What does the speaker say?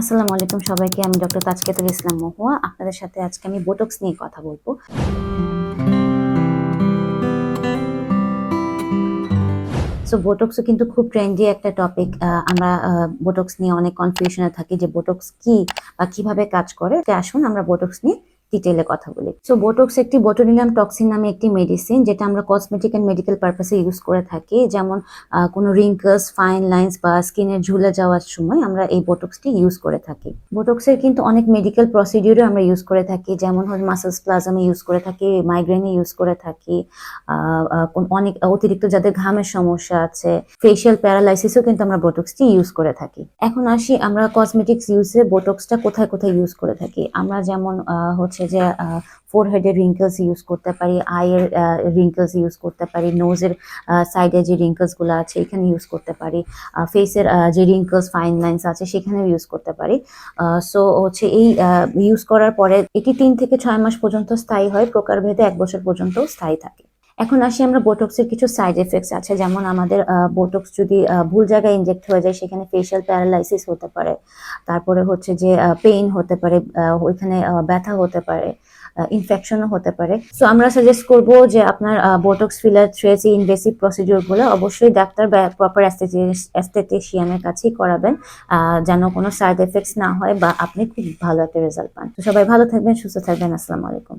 আসসালামু আলাইকুম সবাইকে, আমি ডক্টর তাজকেতুল ইসলাম মহুয়া। আপনাদের সাথে আজকে আমি বোটক্স নিয়ে কথা বলব। সো বোটক্সও কিন্তু খুব ট্রেন্ডি একটা টপিক আমরা বোটক্স নিয়ে অনেক কনফিউশনে থাকি যে বোটক্স কি বা কীভাবে কাজ করে। আসুন, আমরা বোটক্স নিয়ে ডিটেলে কথা বলি। সো বোটক্স একটি বোটোনিলাম টক্সিন নামে একটি মেডিসিন যেটা আমরা কসমেটিক অ্যান্ড মেডিকেল পারপাসে ইউজ করে থাকি। যেমন কোনো রিঙ্কলস ফাইন লাইন্স বা স্কিনের ঝুলে যাওয়ার সময় আমরা এই বোটক্সটি ইউজ করে থাকি। বোটক্সের কিন্তু অনেক মেডিকেল প্রসিডিউরও আমরা ইউজ করে থাকি। যেমন হল মাসেলস প্লাজমে ইউজ করে থাকি মাইগ্রেনে ইউজ করে থাকি অনেক অতিরিক্ত যাদের ঘামের সমস্যা আছে ফেশিয়াল প্যারালাইসিসও কিন্তু আমরা বোটক্সটি ইউজ করে থাকি। এখন আসি আমরা কসমেটিক্স ইউজে বোটক্সটা কোথায় কোথায় ইউজ করে থাকি? আমরা যেমন আহ, হচ্ছে যে ফোর হেডের রিঙ্কেলস ইউজ করতে পারি আইয়ের রিঙ্কেলস ইউজ করতে পারি নোজের সাইডে যে রিঙ্কেলসগুলো আছে এখানে ইউজ করতে পারি ফেসের যে রিঙ্কেলস ফাইন লাইন্স আছে সেখানেও ইউজ করতে পারি সো হচ্ছে এই ইউজ করার পরে এটি তিন থেকে ছয় মাস পর্যন্ত স্থায়ী হয়, প্রকারভেদে এক বছর পর্যন্ত স্থায়ী থাকে। এখন আসি আমরা বোটক্সের কিছু সাইড এফেক্টস আছে, যেমন আমাদের বোটক্স যদি ভুল জায়গায় ইনজেক্ট হয়ে যায়, সেখানে ফেশিয়াল প্যারালাইসিস হতে পারে। তারপরে হচ্ছে যে পেইন হতে পারে ওইখানে ব্যথা হতে পারে ইনফেকশনও হতে পারে। সো আমরা সাজেস্ট করব যে আপনার বোটক্স ফিলার থ্রেস ইনভেসিভ প্রসিডিওরগুলো অবশ্যই ডাক্তার প্রপার অ্যাস্থেটিশিয়ানের কাছেই করাবেন যেন কোনো সাইড এফেক্টস না হয় বা আপনি খুব ভালো একটা রেজাল্ট পান। তো সবাই ভালো থাকবেন, সুস্থ থাকবেন, আসসালামু আলাইকুম।